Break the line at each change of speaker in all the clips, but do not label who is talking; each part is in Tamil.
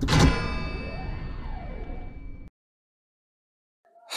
you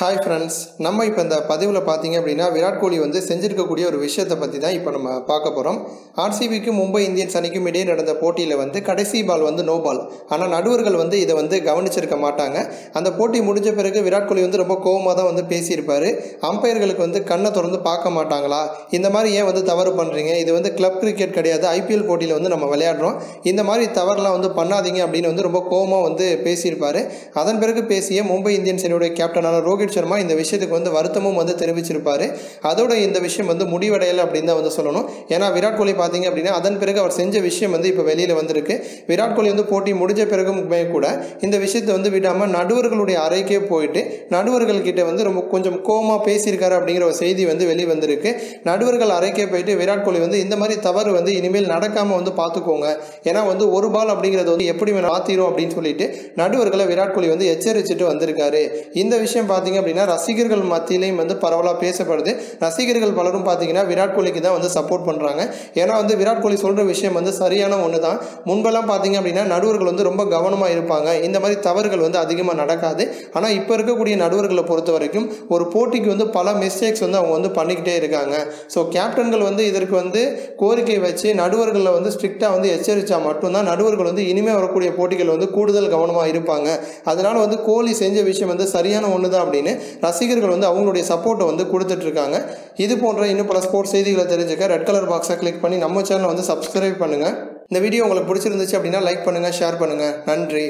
ஹாய் ஃப்ரெண்ட்ஸ் நம்ம இப்போ இந்த பதிவில் பார்த்தீங்க அப்படின்னா விராட் கோலி வந்து செஞ்சிருக்கக்கூடிய ஒரு விஷயத்தை பற்றி தான் இப்போ நம்ம பார்க்க போகிறோம் ஆர்சிபிக்கும் மும்பை இந்தியன்ஸ் அணிக்கும் இடையே நடந்த போட்டியில் வந்து கடைசி பால் வந்து நோ பால் ஆனால் நடுவர்கள் வந்து இதை வந்து கவனிச்சிருக்க மாட்டாங்க. அந்த போட்டி முடிஞ்ச பிறகு விராட் கோலி வந்து ரொம்ப கோவமாக தான் வந்து பேசியிருப்பார். அம்பையர்களுக்கு வந்து கண்ணை திறந்து பார்க்க மாட்டாங்களா? இந்த மாதிரி ஏன் வந்து தவறு பண்ணுறீங்க இது வந்து கிளப் கிரிக்கெட் கிடையாது. ஐபிஎல் போட்டியில் வந்து நம்ம விளையாடுறோம். இந்த மாதிரி தவறுலாம் வந்து பண்ணாதீங்க அப்படின்னு வந்து ரொம்ப கோவமாக வந்து பேசியிருப்பார். அதன் பிறகு பேசிய மும்பை இந்தியன்ஸ் அணியுடைய கேப்டனான ரோஹித் சர்மா இந்த விஷயத்துக்கு வந்து வருத்தமும் வந்து தெரிவிச்சிருப்பாரு. அதோட இந்த விஷயம் வந்து முடிவடையலை அப்படின்னு தான் வந்து சொல்லணும். ஏன்னா விராட் கோலி பார்த்தீங்க அப்படின்னா அதன் பிறகு அவர் செஞ்ச விஷயம் வந்து இப்போ வெளியில் வந்திருக்கு. விராட் கோலி வந்து போட்டி முடிஞ்ச பிறகுமே கூட இந்த விஷயத்தை வந்து விடாமல் நடுவர்களுடைய அறைக்கே போயிட்டு நடுவர்கள் கிட்ட வந்து ரொம்ப கொஞ்சம் கோமா பேசியிருக்காரு அப்படிங்கிற ஒரு செய்தி வந்து வெளியே வந்திருக்கு. நடுவர்கள் அறைக்கே போயிட்டு விராட் கோலி வந்து இந்த மாதிரி தவறு வந்து இனிமேல் நடக்காமல் வந்து பார்த்துக்கோங்க ஏன்னா வந்து ஒரு பால் அப்படிங்கிறது வந்து எப்படி வேணும் மாற்றிடும் அப்படின்னு சொல்லிட்டு நடுவர்களை விராட் கோலி வந்து எச்சரிச்சுட்டு வந்திருக்காரு. இந்த விஷயம் பார்த்தீங்க அப்படின்னா ரசிகர்கள் மத்தியிலையும் வந்து பரவலாக பேசப்படுது. ரசிகர்கள் பலரும் பார்த்தீங்கன்னா விராட் கோலிக்கு தான் வந்து சப்போர்ட் பண்ணுறாங்க ஏன்னா வந்து விராட் கோலி சொல்கிற விஷயம் வந்து சரியான ஒன்று தான் முன்பெல்லாம் பார்த்தீங்க அப்படின்னா நடுவர்கள் வந்து ரொம்ப கவனமாக இருப்பாங்க. இந்த மாதிரி தவறுகள் வந்து அதிகமாக நடக்காது. ஆனால் இப்போ இருக்கக்கூடிய நடுவர்களை பொறுத்த வரைக்கும் ஒரு போட்டிக்கு வந்து பல மிஸ்டேக்ஸ் வந்து அவங்க வந்து பண்ணிக்கிட்டே இருக்காங்க. ஸோ கேப்டன்கள் வந்து இதற்கு வந்து கோரிக்கை வச்சு நடுவர்களை வந்து ஸ்ட்ரிக்டாக வந்து எச்சரித்தா மட்டும்தான் நடுவர்கள் வந்து இனிமேல் வரக்கூடிய போட்டிகள் வந்து கூடுதல் கவனமாக இருப்பாங்க. அதனால் வந்து கோலி செஞ்ச விஷயம் வந்து சரியான ஒன்று தான் அப்படின்னு அப்படின்னு ரசிகர்கள் வந்து அவங்களுடைய சப்போர்ட்டை வந்து கொடுத்துட்ருக்காங்க. இது போன்ற இன்னும் பல ஸ்போர்ட்ஸ் செய்திகளை தெரிஞ்சுக்க ரெட் கலர் பாக்ஸை கிளிக் பண்ணி நம்ம சேனலை வந்து சப்ஸ்கிரைப் பண்ணுங்கள் இந்த வீடியோ உங்களுக்கு பிடிச்சிருந்துச்சு அப்படின்னா லைக் பண்ணுங்கள் ஷேர் பண்ணுங்கள் நன்றி.